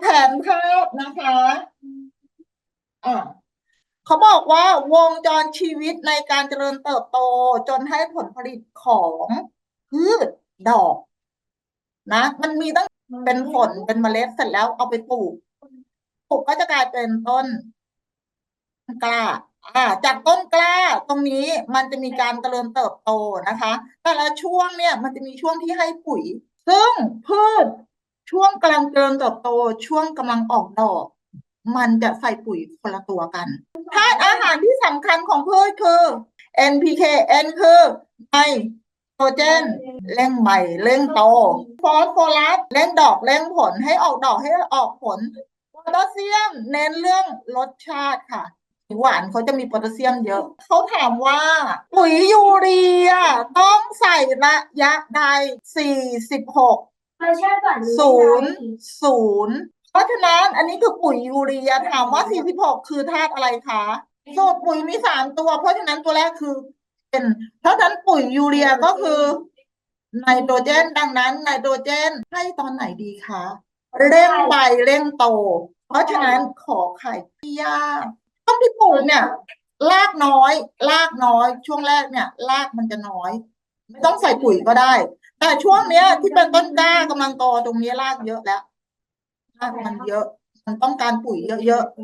แผนภาพนะคะอ่าเขาบอกว่าวงจรชีวิตในการเจริญเติบโตจนให้ผลผลิตของพืชดอก นะ มันมีตั้งเป็นผลเป็นเมล็ดเสร็จแล้วเอาไปปลูกปลูกก็จะกลายเป็นต้นกล้าอ่าจากต้นกล้าตรงนี้มันจะมีการเจริญเติบโตนะคะ แต่ละช่วงเนี่ย มันจะมีช่วงที่ให้ปุ๋ย ซึ่งพืช ช่วงกำลังเจริญเติบโตช่วงกำลังออกดอก มันจะใส่ปุ๋ยคนละตัวกันธาตุอาหารที่สำคัญของพืชคือ NPK N คือไนโตรเจนเร่งใบเร่งโตฟอสฟอรัสเร่งดอกเร่งผลให้ออกดอกให้ออกผลโพแทสเซียมเน้นเรื่องรสชาติค่ะหวานเขาจะมีโพแทสเซียมเยอะ เขาถามว่าปุ๋ยยูเรียต้องใส่ระยะใด 46 รสชาติก่อนศูนย์ศูนย์เพราะฉะนั้นอันนี้คือปุ๋ยยูเรียถามว่า 46 คือธาตุอะไรคะสูตรปุ๋ยมีสามตัว เพราะฉะนั้นตัวแรกคือเป็นเพราะฉะนั้นปุ๋ยยูเรียก็คือไนโตรเจนดังนั้นไนโตรเจนให้ตอนไหนดีคะเร่งใบเร่งโต เพราะฉะนั้นขอไข่ที่ยากต้นที่ปลูกเนี่ยรากน้อยรากน้อย ช่วงแรกเนี่ยรากมันจะน้อย ไม่ต้องใส่ปุ๋ยก็ได้ แต่ช่วงเนี้ย ที่เป็นต้นกล้ากำลังโตตรงนี้รากเยอะแล้วรากมันเยอะ มันต้องการปุ๋ยเยอะๆ